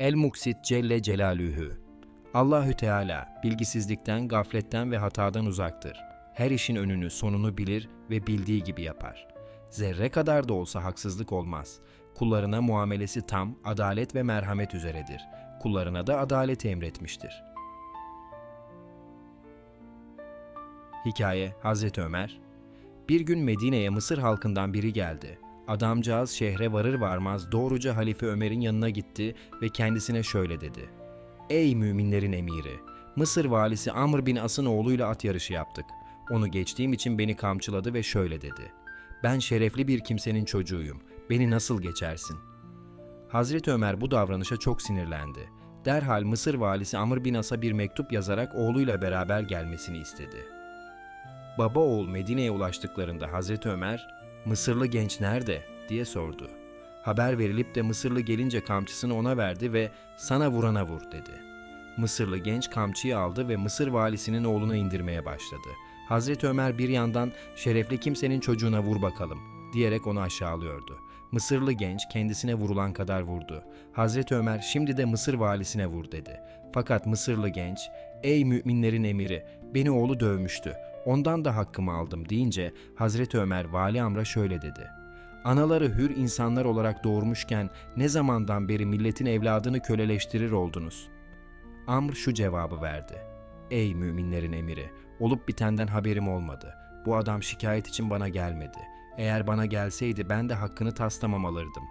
El Muksit Celle Celaluhu. Allahü Teala bilgisizlikten, gafletten ve hatadan uzaktır. Her işin önünü, sonunu bilir ve bildiği gibi yapar. Zerre kadar da olsa haksızlık olmaz. Kullarına muamelesi tam, adalet ve merhamet üzeredir. Kullarına da adaleti emretmiştir. Hikaye Hazreti Ömer Bir gün Medine'ye Mısır halkından biri geldi. Adamcağız şehre varır varmaz doğruca Halife Ömer'in yanına gitti ve kendisine şöyle dedi. Ey müminlerin emiri! Mısır valisi Amr bin As'ın oğluyla at yarışı yaptık. Onu geçtiğim için beni kamçıladı ve şöyle dedi. Ben şerefli bir kimsenin çocuğuyum. Beni nasıl geçersin? Hazreti Ömer bu davranışa çok sinirlendi. Derhal Mısır valisi Amr bin As'a bir mektup yazarak oğluyla beraber gelmesini istedi. Baba oğul Medine'ye ulaştıklarında Hazreti Ömer, Mısırlı genç nerede diye sordu. Haber verilip de Mısırlı gelince kamçısını ona verdi ve sana vurana vur dedi. Mısırlı genç kamçıyı aldı ve Mısır valisinin oğluna indirmeye başladı. Hazreti Ömer bir yandan şerefli kimsenin çocuğuna vur bakalım diyerek onu aşağılıyordu. Mısırlı genç kendisine vurulan kadar vurdu. Hazreti Ömer şimdi de Mısır valisine vur dedi. Fakat Mısırlı genç, ey müminlerin emiri, beni oğlu dövmüştü. Ondan da hakkımı aldım deyince Hazreti Ömer Vali Amr'a şöyle dedi. Anaları hür insanlar olarak doğurmuşken ne zamandan beri milletin evladını köleleştirir oldunuz? Amr şu cevabı verdi. Ey müminlerin emiri, olup bitenden haberim olmadı. Bu adam şikayet için bana gelmedi. Eğer bana gelseydi ben de hakkını taslamam alırdım.